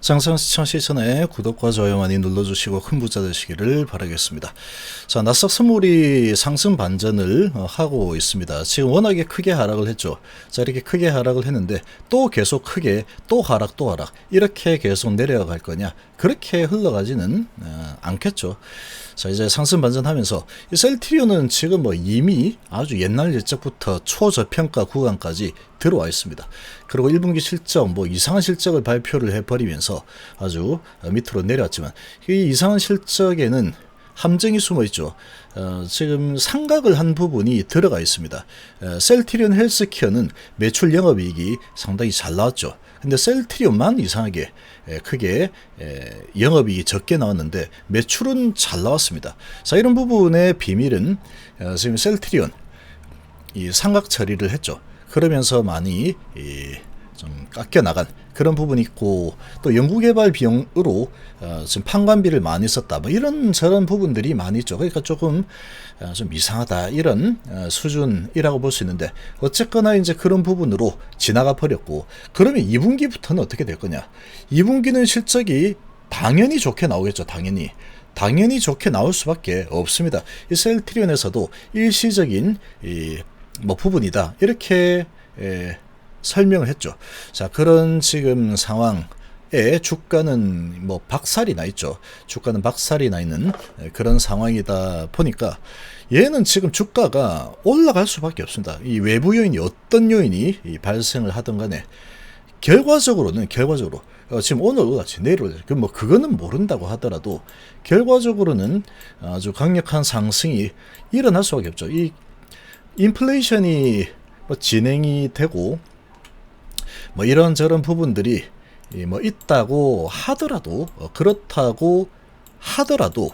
장상 시청하시기 전에 구독과 좋아요 많이 눌러주시고 큰 부자 되시기를 바라겠습니다. 자, 나스닥 선물이 상승 반전을 어, 하고 있습니다. 지금 워낙에 크게 하락을 했죠. 자, 이렇게 크게 하락을 했는데 또 계속 크게 또 하락 또 하락 이렇게 계속 내려갈 거냐? 그렇게 흘러가지는 어, 않겠죠. 자, 이제 상승 반전하면서 이 셀트리온은 지금 뭐 이미 아주 옛날 예적부터 초저평가 구간까지 들어와 있습니다. 그리고 1분기 실적 뭐 이상한 실적을 발표를 해버리면서 아주 밑으로 내려왔지만 이 이상한 실적에는 함정이 숨어 있죠. 어, 지금 상각을 한 부분이 들어가 있습니다. 어, 셀트리온 헬스케어는 매출 영업이익이 상당히 잘 나왔죠. 근데 셀트리온만 이상하게 에, 크게 에, 영업이익이 적게 나왔는데 매출은 잘 나왔습니다. 자 이런 부분의 비밀은 어, 지금 셀트리온 이 상각 처리를 했죠. 그러면서 많이 이, 좀 깎여 나간 그런 부분이 있고 또 연구개발 비용으로 어, 지금 판관비를 많이 썼다. 뭐 이런 저런 부분들이 많이 있죠. 그러니까 조금 어, 좀 이상하다. 이런 어, 수준이라고 볼 수 있는데 어쨌거나 이제 그런 부분으로 지나가 버렸고 그러면 2분기부터는 어떻게 될 거냐? 2분기는 실적이 당연히 좋게 나오겠죠 당연히. 당연히 좋게 나올 수밖에 없습니다. 이 셀트리온에서도 일시적인 이 뭐 부분이다 이렇게 에, 설명을 했죠. 자, 그런 지금 상황 에 주가는 뭐 박살이 나 있죠. 주가는 박살이 나 있는 그런 상황이다 보니까 얘는 지금 주가가 올라갈 수밖에 없습니다. 이 외부 요인이 어떤 요인이 발생을 하든 간에 결과적으로는 결과적으로 어, 지금 오늘 올랐지 내일 올랐지 그뭐 그거는 모른다고 하더라도 결과적으로는 아주 강력한 상승이 일어날 수밖에 없죠. 이 인플레이션이 뭐 진행이 되고 뭐 이런저런 부분들이 뭐 있다고 하더라도 어, 그렇다고 하더라도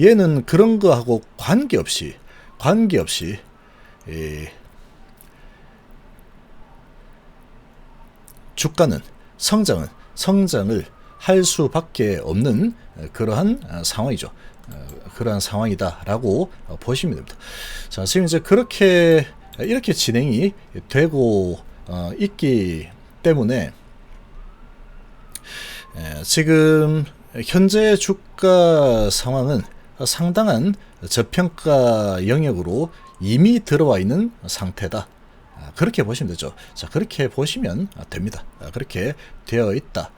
얘는 그런 거하고 관계없이 관계없이 주가는 성장은 성장을 할 수밖에 없는 그러한 어, 상황이죠. 어, 그러한 상황이다라고 보시면 됩니다. 자, 지금 이제 그렇게 이렇게 진행이 되고 있기 때문에 지금 현재 주가 상황은 상당한 저평가 영역으로 이미 들어와 있는 상태다. 아, 그렇게 보시면 되죠. 자, 그렇게 보시면 됩니다. 아, 그렇게 되어 있다.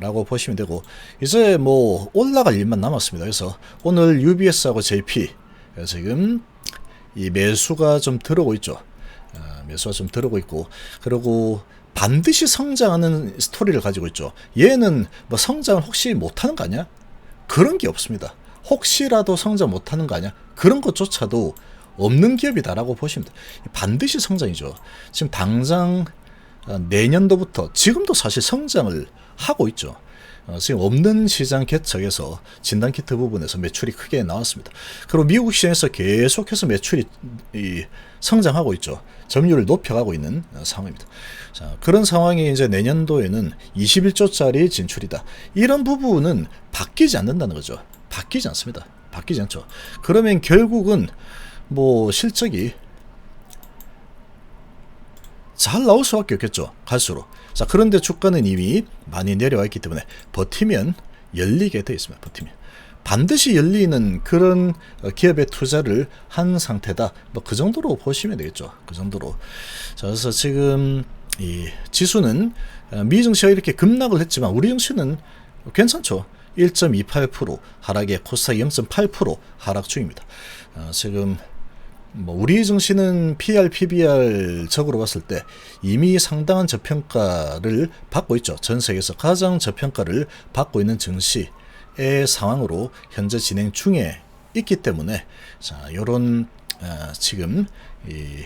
라고 보시면 되고, 이제 뭐 올라갈 일만 남았습니다. 그래서 오늘 UBS하고 JP 지금 이 매수가 좀 들어오고 있죠. 아, 매수가 좀 들어오고 있고, 그리고 반드시 성장하는 스토리를 가지고 있죠. 얘는 뭐 성장을 혹시 못하는 거 아니야? 그런 게 없습니다. 혹시라도 성장 못하는 거 아니야? 그런 것조차도 없는 기업이다라고 보시면 돼요. 반드시 성장이죠. 지금 당장 어, 내년도부터 지금도 사실 성장을 하고 있죠. 어, 지금 없는 시장 개척에서 진단키트 부분에서 매출이 크게 나왔습니다. 그리고 미국 시장에서 계속해서 매출이 성장하고 있죠. 점유율을 높여가고 있는 어, 상황입니다. 자, 그런 상황이 이제 내년도에는 21조짜리 진출이다. 이런 부분은 바뀌지 않는다는 거죠. 바뀌지 않습니다. 바뀌지 않죠. 그러면 결국은 뭐 실적이 잘 나올 수밖에 없겠죠. 갈수록. 자, 그런데 주가는 이미 많이 내려와 있기 때문에 버티면 열리게 돼 있습니다. 버티면. 반드시 열리는 그런 기업에 투자를 한 상태다. 뭐 그 정도로 보시면 되겠죠. 그 정도로. 자, 그래서 지금 이 지수는 미 증시가 이렇게 급락을 했지만 우리 증시는 괜찮죠. 1.28% 하락에 코스닥 0.8% 하락 중입니다. 어, 지금 뭐 우리 증시는 PR, PBR적으로 봤을 때 이미 상당한 저평가를 받고 있죠. 전 세계에서 가장 저평가를 받고 있는 증시의 상황으로 현재 진행 중에 있기 때문에 자, 요런 어, 지금 이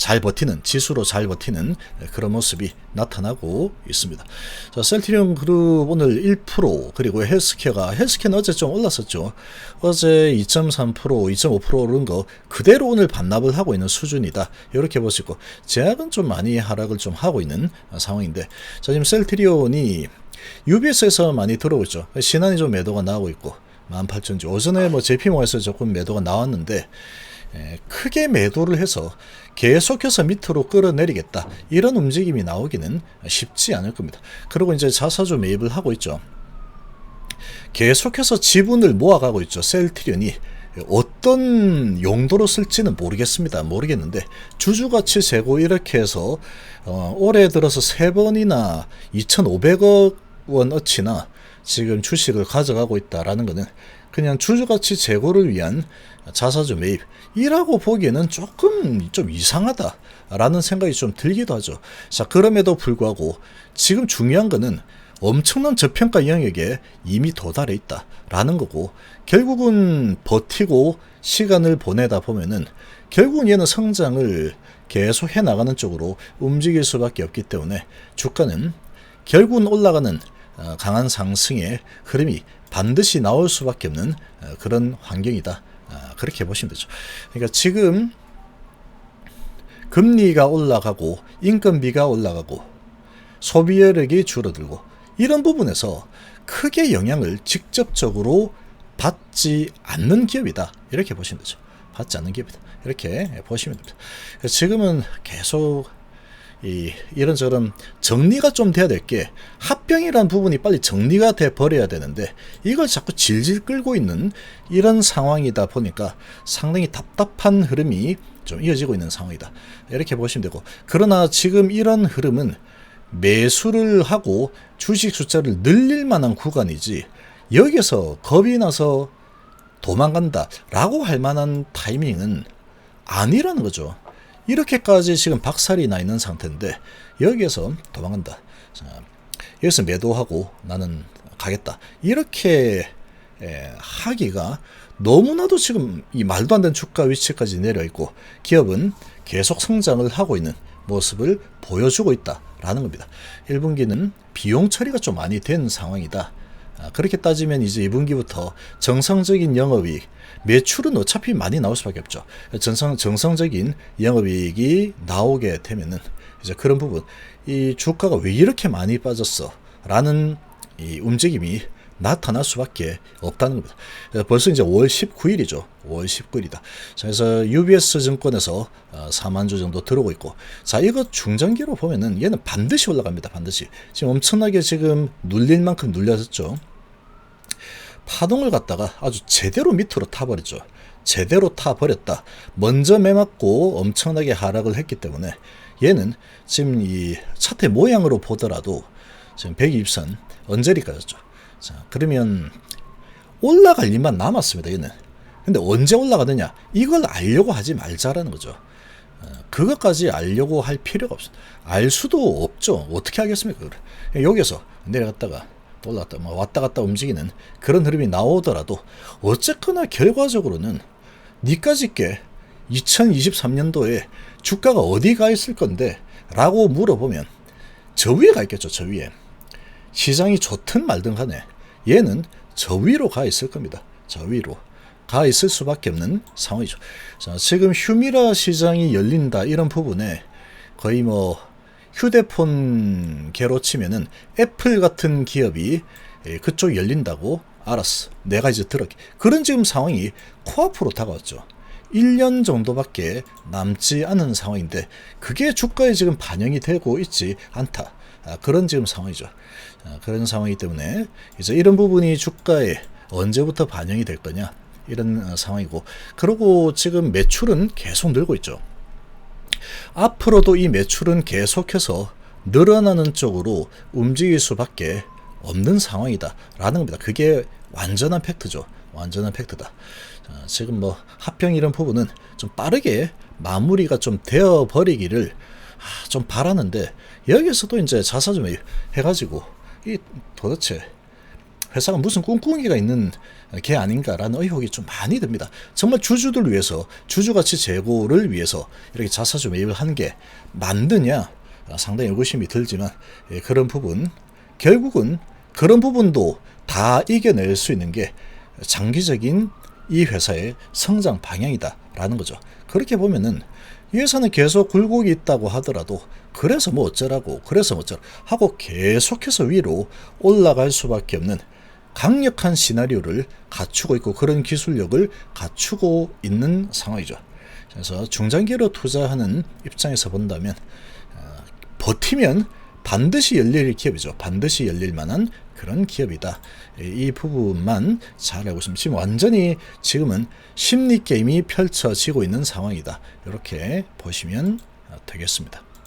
잘 버티는 지수로 잘 버티는 그런 모습이 나타나고 있습니다. 자, 셀트리온 그룹 오늘 1% 그리고 헬스케어가 헬스케어는 어제 좀 올랐었죠. 어제 2.3% 2.5% 오른 거 그대로 오늘 반납을 하고 있는 수준이다. 이렇게 보시고 제약은 좀 많이 하락을 좀 하고 있는 상황인데 자, 지금 셀트리온이 UBS에서 많이 들어오고 있죠. 신한이 좀 매도가 나오고 있고 18,000주 오전에 뭐 JP모에서 조금 매도가 나왔는데 에, 크게 매도를 해서 계속해서 밑으로 끌어내리겠다 이런 움직임이 나오기는 쉽지 않을 겁니다. 그리고 이제 자사주 매입을 하고 있죠. 계속해서 지분을 모아가고 있죠. 셀트리온이 어떤 용도로 쓸지는 모르겠습니다. 모르겠는데 주주가치 재고 이렇게 해서 어, 올해 들어서 세 번이나 2,500억 원어치나 지금 주식을 가져가고 있다라는 것은 그냥 주주가치 재고를 위한 자사주 매입 이라고 보기에는 조금 좀 이상하다라는 생각이 좀 들기도 하죠. 자, 그럼에도 불구하고 지금 중요한 거는 엄청난 저평가 영역에 이미 도달해 있다라는 거고 결국은 버티고 시간을 보내다 보면은 결국은 얘는 성장을 계속 해 나가는 쪽으로 움직일 수밖에 없기 때문에 주가는 결국은 올라가는 어, 강한 상승의 흐름이 반드시 나올 수밖에 없는 어, 그런 환경이다. 아, 그렇게 보시면 되죠. 그러니까 지금 금리가 올라가고 인건비가 올라가고 소비 여력이 줄어들고 이런 부분에서 크게 영향을 직접적으로 받지 않는 기업이다. 이렇게 보시면 되죠. 받지 않는 기업이다. 이렇게 보시면 됩니다. 지금은 계속 이 이런저런 정리가 좀 돼야 될 게 합병이란 부분이 빨리 정리가 돼 버려야 되는데 이걸 자꾸 질질 끌고 있는 이런 상황이다 보니까 상당히 답답한 흐름이 좀 이어지고 있는 상황이다 이렇게 보시면 되고 그러나 지금 이런 흐름은 매수를 하고 주식 숫자를 늘릴 만한 구간이지 여기서 겁이 나서 도망간다 라고 할 만한 타이밍은 아니라는 거죠. 이렇게까지 지금 박살이 나 있는 상태인데 여기에서 도망간다. 자, 여기서 매도하고 나는 가겠다. 이렇게 에, 하기가 너무나도 지금 이 말도 안 되는 주가 위치까지 내려 있고 기업은 계속 성장을 하고 있는 모습을 보여주고 있다라는 겁니다. 1분기는 비용 처리가 좀 많이 된 상황이다. 아, 그렇게 따지면 이제 2분기부터 정상적인 영업이익, 매출은 어차피 많이 나올 수밖에 없죠. 정상, 정상적인 영업이익이 나오게 되면은 이제 그런 부분, 이 주가가 왜 이렇게 많이 빠졌어? 라는 이 움직임이 나타날 수밖에 없다는 겁니다. 벌써 이제 5월 19일이죠. 5월 19일이다. 자, 그래서 UBS 증권에서 4만 어, 주 정도 들어오고 있고, 자, 이거 중장기로 보면은 얘는 반드시 올라갑니다. 반드시. 지금 엄청나게 지금 눌릴 만큼 눌렸죠. 파동을 갖다가 아주 제대로 밑으로 타버렸죠. 제대로 타버렸다. 먼저 매맞고 엄청나게 하락을 했기 때문에 얘는 지금 이 차트 모양으로 보더라도 지금 120선 언저리 까졌죠. 자, 그러면 올라갈 일만 남았습니다. 얘는. 근데 언제 올라가느냐? 이걸 알려고 하지 말자라는 거죠. 어, 그것까지 알려고 할 필요가 없어. 알 수도 없죠. 어떻게 하겠습니까? 그래. 여기서 내려갔다가 올라갔다, 뭐 왔다 갔다 움직이는 그런 흐름이 나오더라도 어쨌거나 결과적으로는 니까지 게 2023년도에 주가가 어디 가 있을 건데 라고 물어보면 저 위에 가 있겠죠. 저 위에. 시장이 좋든 말든 간에 얘는 저 위로 가 있을 겁니다. 저 위로 가 있을 수밖에 없는 상황이죠. 자, 지금 휴미라 시장이 열린다 이런 부분에 거의 뭐 휴대폰 개로 치면은 애플 같은 기업이 예, 그쪽 열린다고 알았어. 내가 이제 들었게. 그런 지금 상황이 코앞으로 다가왔죠. 1년 정도밖에 남지 않은 상황인데 그게 주가에 지금 반영이 되고 있지 않다. 아, 그런 지금 상황이죠. 아, 그런 상황이기 때문에 이제 이런 부분이 주가에 언제부터 반영이 될 거냐 이런 어, 상황이고 그리고 지금 매출은 계속 늘고 있죠. 앞으로도 이 매출은 계속해서 늘어나는 쪽으로 움직일 수밖에 없는 상황이다라는 겁니다. 그게 완전한 팩트죠. 완전한 팩트다. 자, 지금 뭐 합병 이런 부분은 좀 빠르게 마무리가 좀 되어 버리기를 아, 좀 바라는데 여기서도 이제 자사 좀 해가지고 이 도대체 회사가 무슨 꿍꿍이가 있는 게 아닌가라는 의혹이 좀 많이 듭니다. 정말 주주들 위해서 주주가치 재고를 위해서 이렇게 자사주 매입을 한 게 맞느냐 상당히 의구심이 들지만 예, 그런 부분 결국은 그런 부분도 다 이겨낼 수 있는 게 장기적인 이 회사의 성장 방향이다라는 거죠. 그렇게 보면은 이 회사는 계속 굴곡이 있다고 하더라도 그래서 뭐 어쩌라고 그래서 뭐 어쩌라 하고 계속해서 위로 올라갈 수밖에 없는 강력한 시나리오를 갖추고 있고 그런 기술력을 갖추고 있는 상황이죠. 그래서 중장기로 투자하는 입장에서 본다면 어, 버티면 반드시 열릴 기업이죠. 반드시 열릴 만한 그런 기업이다. 이 부분만 잘 알고 있으면 지금 완전히 지금은 심리 게임이 펼쳐지고 있는 상황이다. 이렇게 보시면 되겠습니다.